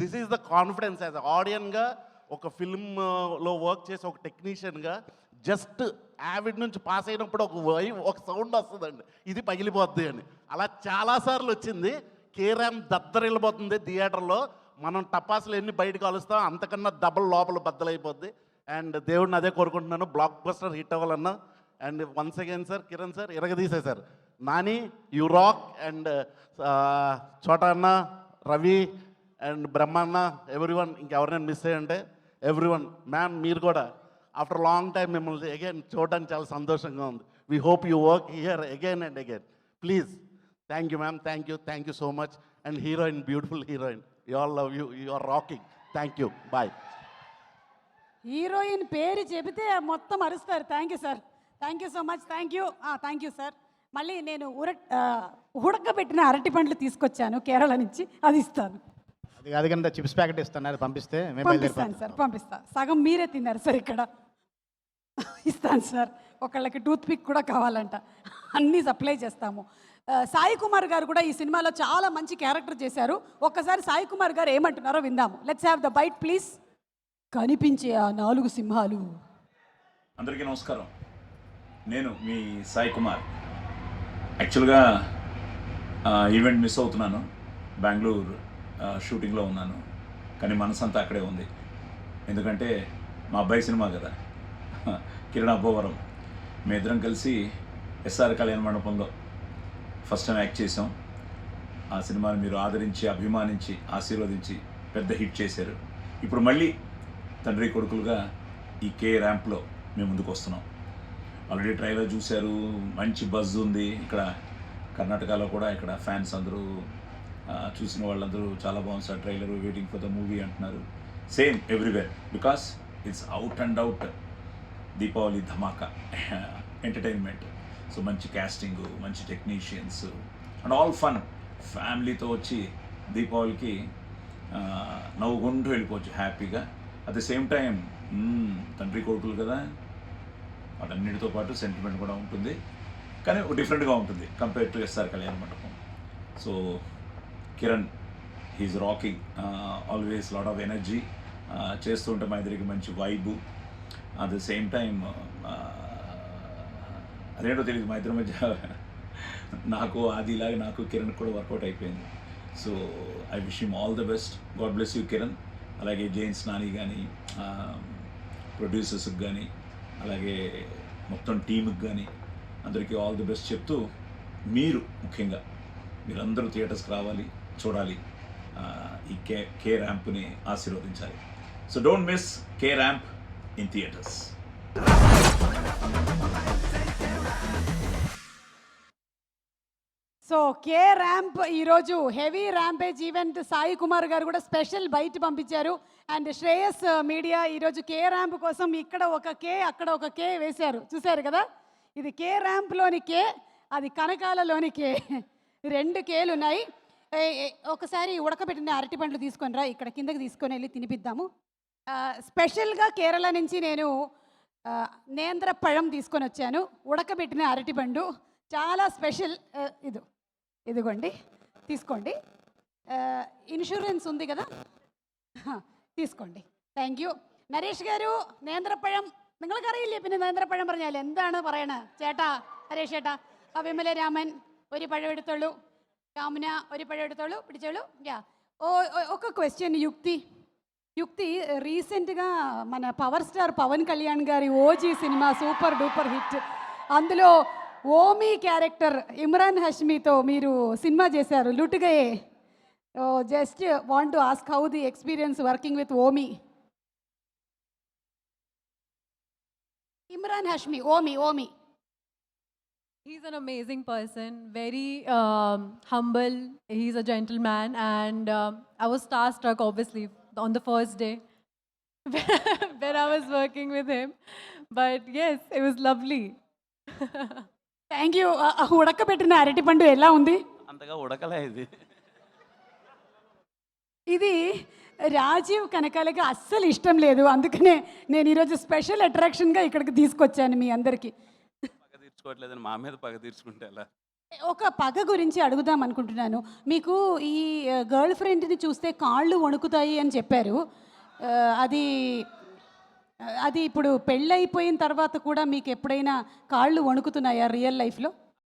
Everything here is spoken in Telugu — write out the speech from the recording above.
This is the confidence as ఆడియన్గా ఒక ఫిల్మ్లో వర్క్ చేసి ఒక టెక్నీషియన్గా జస్ట్ యావిడ్ నుంచి పాస్ అయినప్పుడు ఒక వై ఒక సౌండ్ వస్తుందండి. ఇది పగిలిపోద్ది అని. అలా చాలాసార్లు వచ్చింది. కేరామ్ దద్దరిల్లిపోతుంది థియేటర్లో మనం టపాసులు ఎన్ని బయట కలుస్తాం అంతకన్నా డబల్ లోపల బద్దలైపోద్ది. అండ్ దేవుడిని అదే కోరుకుంటున్నాను. బ్లాక్ బస్టర్ హిట్ అవ్వాలన్నా. And once again sir Kiran sir ఇరగదీసే sir Nani you rock and చోట అన్న Ravi and Brahmanna everyone ఇంకెవరినైనా మిస్ అయ్యంటే ఎవ్రీ వన్ మ్యామ్ మీరు కూడా ఆఫ్టర్ లాంగ్ టైం మిమ్మల్ని అగైన్ చూడడానికి చాలా సంతోషంగా ఉంది. We hope you work here again and again please thank you ma'am thank you thank you so much and heroine beautiful heroine you all love you you are rocking thank you bye heroine పేరు చెబితే మొత్తం అరుస్తారు. Thank you sir thank you so much thank you thank you sir మళ్ళీ నేను ఉర ఉడకబెట్టిన అరటి పండ్లు తీసుకొచ్చాను కేరళ నుంచి. అది ఇస్తాను. అది కాదు చిప్స్ ప్యాకెట్ ఇస్తాను అది పంపిస్తే మేము పంపిస్తాను సార్ పంపిస్తా. సగం మీరే తిన్నారు సార్ ఇక్కడ. ఇస్తాను సార్ ఒకళ్ళకి టూత్ పిక్ కూడా కావాలంట. అన్నీ సప్లై చేస్తాము. సాయి కుమార్ గారు కూడా ఈ సినిమాలో చాలా మంచి క్యారెక్టర్ చేశారు. ఒక్కసారి సాయి కుమార్ గారు ఏమంటున్నారో విందాము. Let's have the bite please కనిపించే ఆ నాలుగు సింహాలు. అందరికీ నమస్కారం. నేను మీ సాయి కుమార్. యాక్చువల్గా ఈవెంట్ మిస్ అవుతున్నాను. బెంగళూరు. షూటింగ్లో ఉన్నాను. కానీ మనసంతా అక్కడే ఉంది. ఎందుకంటే మా అబ్బాయి సినిమా కదా. కిరణ్ అబ్బోవరం. మేము ఇద్దరం కలిసి ఎస్ఆర్ కళ్యాణ మండపంలో ఫస్ట్ టైం యాక్ట్ చేసాం ఆ సినిమాని మీరు ఆదరించి అభిమానించి ఆశీర్వదించి పెద్ద హిట్ చేశారు. ఇప్పుడు మళ్ళీ తండ్రి కొడుకులుగా ఈ కే ర్యాంప్లో మేము ముందుకు వస్తున్నాం. ఆల్రెడీ ట్రైలర్ చూశారు. మంచి బజ్ ఉంది. ఇక్కడ కర్ణాటకలో కూడా ఇక్కడ ఫ్యాన్స్ అందరూ చూసిన వాళ్ళందరూ చాలా బాగుంది sir trailer waiting for the movie అంటున్నారు. Same everywhere because it's out and out Deepavali dhamaka entertainment so మంచి క్యాస్టింగ్ మంచి టెక్నీషియన్స్ అండ్ ఆల్ ఫన్ ఫ్యామిలీతో వచ్చి దీపావళికి నవ్వుకుంటూ వెళ్ళిపోవచ్చు హ్యాపీగా అట్ ద సేమ్ టైం తండ్రి కొడుకులు కదా వాటన్నిటితో పాటు సెంటిమెంట్ కూడా ఉంటుంది. కానీ డిఫరెంట్గా ఉంటుంది compare to SR Kalyana Mandapam so Kiran he's rocking always lot of energy చేస్తుంటే మా ఇద్దరికి మంచి vibe at the same time అదేంటో తెలియదు మా ఇద్దరి మధ్య నాకు అది ఇలాగే నాకు కిరణ్ కూడా వర్కౌట్ అయిపోయింది. So I wish him all the best God bless you Kiran. అలాగే జైన్స్ నాని కానీ ప్రొడ్యూసర్స్కి కానీ అలాగే మొత్తం టీముకి కానీ అందరికీ ఆల్ ది బెస్ట్ చెప్తూ మీరు ముఖ్యంగా మీరందరూ థియేటర్స్కి రావాలి. చూడాలి. ఈ కే కే ర్యాంప్ని ఆశీర్వదించాలి. So don't miss K ramp in theatres so K ramp ఈరోజు heavy rampage event Sai Kumar గారు కూడా స్పెషల్ బయట పంపించారు. అండ్ శ్రేయస్ మీడియా ఈరోజు కే ర్యాంప్ కోసం ఇక్కడ ఒక కే అక్కడ ఒక కే వేశారు. చూశారు కదా? ఇది కే ర్యాంప్లోని కే అది కనకాలలోని కే. రెండు కేలు ఉన్నాయి ఒకసారి ఉడకబెట్టిన అరటి పండ్లు తీసుకొని రా ఇక్కడ కిందకి తీసుకొని వెళ్ళి తినిపిద్దాము. స్పెషల్గా కేరళ నుంచి నేను నేంద్ర పഴం తీసుకొని వచ్చాను. ఉడకబెట్టిన అరటిపండు చాలా స్పెషల్ ఇది ఇదిగోండి తీసుకోండి. ఇన్సూరెన్స్ ఉంది కదా? తీసుకోండి. താങ്ക് യു നരേഷ് ഗാരു നേന്ത്രപ്പഴം നിങ്ങൾക്കറിയില്ലേ പിന്നെ നേന്ത്രപ്പഴം പറഞ്ഞാൽ എന്താണ് പറയണത് ചേട്ടാ നരേഷ് ചേട്ടാ ആ വിമലരാമൻ ഒരു പഴം എടുത്തുള്ളൂ. രാമന ഒരു പഴം എടുത്തോളൂ పిడిచోళు యా ఓ ఓ- ఒక క్వశ్చన్ యుక్తి యుక్తి రీసెంట్గా మన పవర్ స్టార్ పవన్ కళ్యాణ్ గారి OG cinema super duper hit అందులో ఓమీ క్యారెక్టర్ ఇమ్రాన్ హష్మీతో మీరు సినిమా చేశారు లుటుగయే just want to ask how the experience working with Omi Imran Hashmi Omi Omi He's an amazing person, very um, humble. He's a gentleman, and um, I was starstruck, obviously, on the first day when I was working with him. But yes, it was lovely. Thank you ఉడకబెట్టిన అరటిపండు ఎలా ఉంది అంతగా ఉడకలే ఇది ఇది రాజీవ్ కనకాలకి అస్సలు ఇష్టం లేదు అందుకనే నేను ఈరోజు స్పెషల్ అట్రాక్షన్గా ఇక్కడికి తీసుకొచ్చాను మీ అందరికీ పగ తీర్చుకోవట్లేదని మా మీద పగ తీర్చుకుంటే ఎలా? ఒక పగ గురించి అడుగుదాం అనుకుంటున్నాను. మీకు ఈ గర్ల్ ఫ్రెండ్ని చూస్తే కాళ్ళు వణుకుతాయి అని చెప్పారు. అది అది ఇప్పుడు పెళ్ళైపోయిన తర్వాత కూడా మీకు ఎప్పుడైనా కాళ్ళు వణుకుతున్నాయా రియల్ లైఫ్లో?